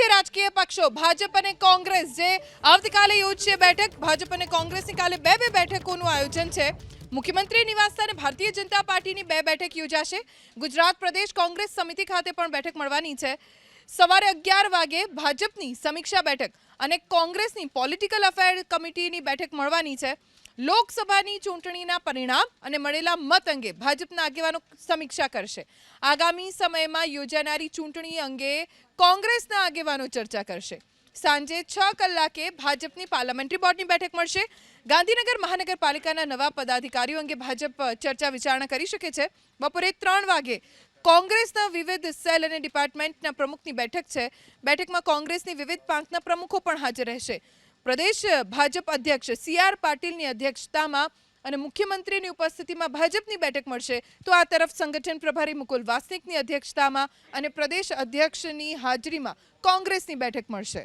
મુખ્ય રાજકીય પક્ષો ભાજપ અને કોંગ્રેસ જે આવતીકાલે યોજશે બેઠક, ભાજપ અને કોંગ્રેસની કાલે બે બે બેઠકોનું આયોજન છે. મુખ્યમંત્રી નિવાસસ્થાને ભારતીય જનતા પાર્ટીની બે બેઠક યોજાશે. ગુજરાત પ્રદેશ કોંગ્રેસ સમિતિ ખાતે પણ બેઠક મળવાની છે. સવારે અગિયાર વાગે ભાજપની સમીક્ષા બેઠક અને કોંગ્રેસની પોલિટિકલ અફેર કમિટીની બેઠક મળવાની છે. લોકસભાની ચૂંટણીના પરિણામ અને મળેલા મત અંગે ભાજપના આગેવાનો સમીક્ષા કરશે. આગામી સમયમાં યોજાનારી ચૂંટણી અંગે કોંગ્રેસના આગેવાનો ચર્ચા કરશે. સાંજે છ કલાકે ભાજપની પાર્લામેન્ટરી બોર્ડની બેઠક મળશે. ગાંધીનગર મહાનગરપાલિકાના નવા પદાધિકારીઓ અંગે ભાજપ ચર્ચા વિચારણા કરી શકે છે. બપોરે ત્રણ વાગે કોંગ્રેસના વિવિધ સેલ અને ડિપાર્ટમેન્ટના પ્રમુખની બેઠક છે. બેઠકમાં કોંગ્રેસની વિવિધ પાંખના પ્રમુખો પણ હાજર રહેશે. પ્રદેશ ભાજપ અધ્યક્ષ સી આર પાટીલની અધ્યક્ષતામાં અને મુખ્યમંત્રીની ઉપસ્થિતિમાં ભાજપની બેઠક મળશે. તો આ તરફ સંગઠન પ્રભારી મુકુલ વાસનિકની અધ્યક્ષતામાં અને પ્રદેશ અધ્યક્ષની હાજરીમાં કોંગ્રેસની બેઠક મળશે.